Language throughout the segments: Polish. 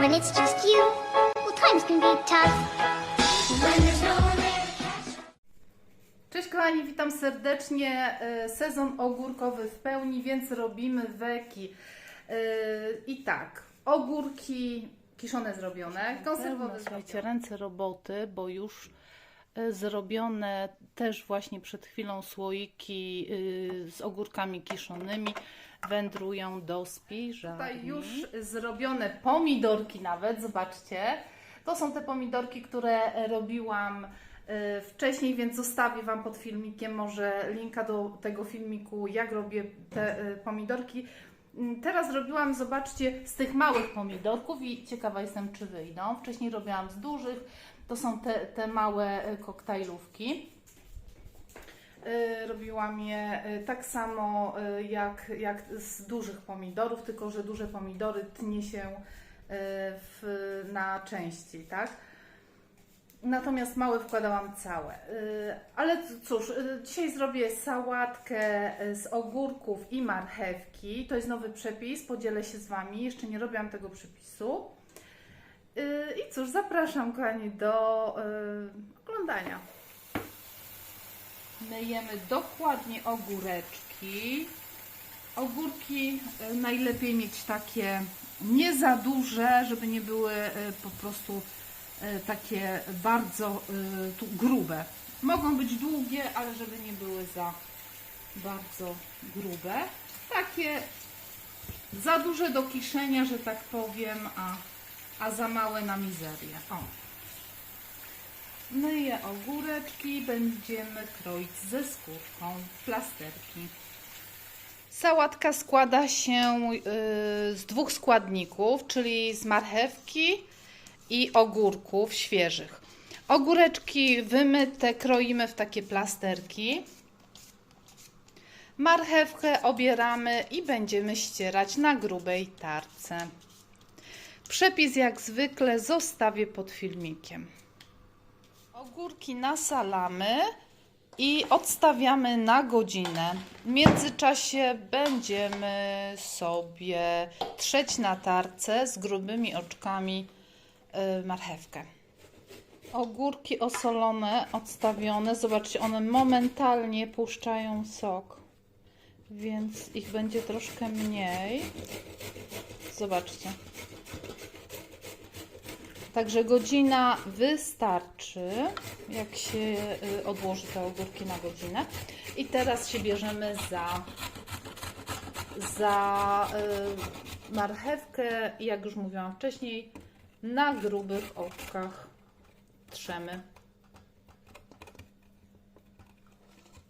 when it's just you, well, times can be tough. When there's no one there to catch Cześć kochani, witam serdecznie. E, Sezon ogórkowy w pełni, więc robimy weki. E, I tak, ogórki kiszone zrobione, konserwowe zrobione. ręce roboty, bo już e, zrobione też właśnie przed chwilą słoiki z ogórkami kiszonymi wędrują do spiżarni. Tutaj już zrobione pomidorki nawet, zobaczcie. To są te pomidorki, które robiłam e, wcześniej, więc zostawię Wam pod filmikiem może linka do tego filmiku, jak robię te e, pomidorki. Mm, Teraz robiłam, zobaczcie, z tych małych pomidorków i ciekawa jestem, czy wyjdą. Wcześniej robiłam z dużych, to są te, te małe e, koktajlówki. Y, Robiłam je y, tak samo y, jak, jak z dużych pomidorów, tylko że duże pomidory tnie się w, na części, tak? Natomiast małe wkładałam całe. Ale cóż, dzisiaj zrobię sałatkę z ogórków i marchewki. To jest nowy przepis, podzielę się z Wami. Jeszcze nie robiłam tego przepisu. I cóż, zapraszam kochani do oglądania. Myjemy dokładnie ogóreczki. Ogórki y, najlepiej mieć takie nie za duże, żeby nie były y, po prostu y, takie bardzo grube. Mogą być długie, ale żeby nie były za bardzo grube. Takie za duże do kiszenia, że tak powiem, a, a za małe na mizerię. O. Myję ogóreczki, będziemy kroić ze skórką plasterki. Sałatka składa się y, z dwóch składników, czyli z marchewki i ogórków świeżych. Ogóreczki wymyte kroimy w takie plasterki. Marchewkę obieramy i będziemy ścierać na grubej tarce. Przepis jak zwykle zostawię pod filmikiem. Ogórki nasalamy i odstawiamy na godzinę. W międzyczasie będziemy sobie trzeć na tarce z grubymi oczkami y, marchewkę. Ogórki osolone, odstawione. Zobaczcie, one momentalnie puszczają sok, więc ich będzie troszkę mniej. Zobaczcie. Także godzina wystarczy, jak się y, odłoży te ogórki na godzinę. I teraz się bierzemy za, za y, marchewkę, jak już mówiłam wcześniej, na grubych oczkach trzemy.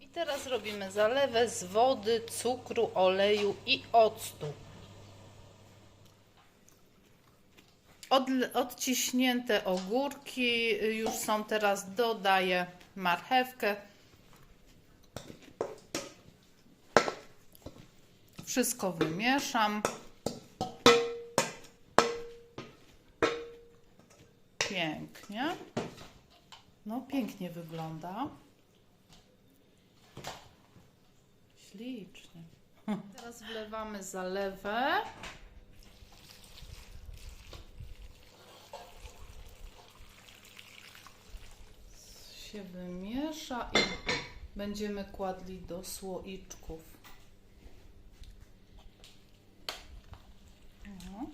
I teraz robimy zalewę z wody, cukru, oleju i octu. Od, odciśnięte ogórki już są teraz, dodaję marchewkę. Wszystko wymieszam. Pięknie. No, pięknie wygląda. Ślicznie. Teraz wlewamy zalewę. Się wymiesza i będziemy kładli do słoiczków. O.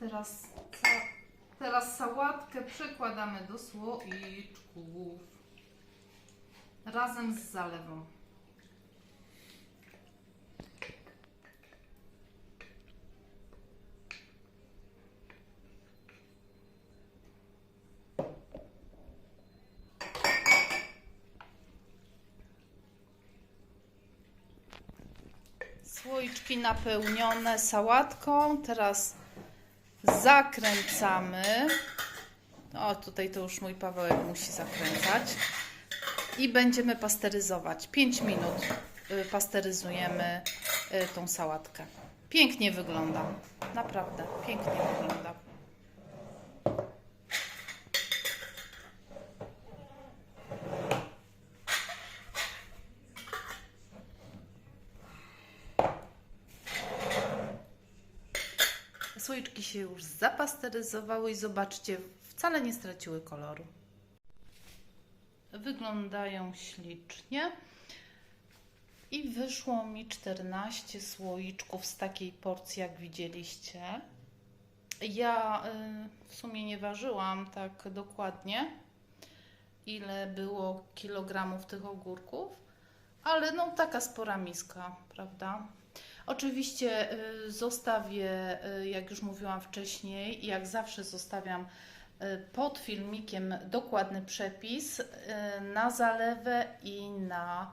Teraz, teraz sałatkę przekładamy do słoiczków razem z zalewą. Słoiczki napełnione sałatką. Teraz zakręcamy. O, tutaj to już mój Pawełek musi zakręcać. I będziemy pasteryzować. 5 minut y, pasteryzujemy y, tą sałatkę. Pięknie wygląda. Naprawdę, pięknie wygląda. Słoiczki się już zapasteryzowały i zobaczcie, wcale nie straciły koloru. Wyglądają ślicznie. I wyszło mi 14 słoiczków z takiej porcji, jak widzieliście. Ja y, w sumie nie ważyłam tak dokładnie, ile było kilogramów tych ogórków, ale no taka spora miska, prawda? Oczywiście y, zostawię, y, jak już mówiłam wcześniej, jak zawsze zostawiam y, pod filmikiem dokładny przepis na zalewę i na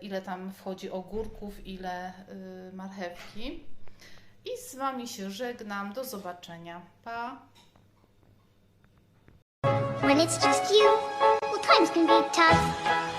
ile tam wchodzi ogórków, ile marchewki. I z Wami się żegnam. Do zobaczenia. Pa! When it's just you, well, times can be tough.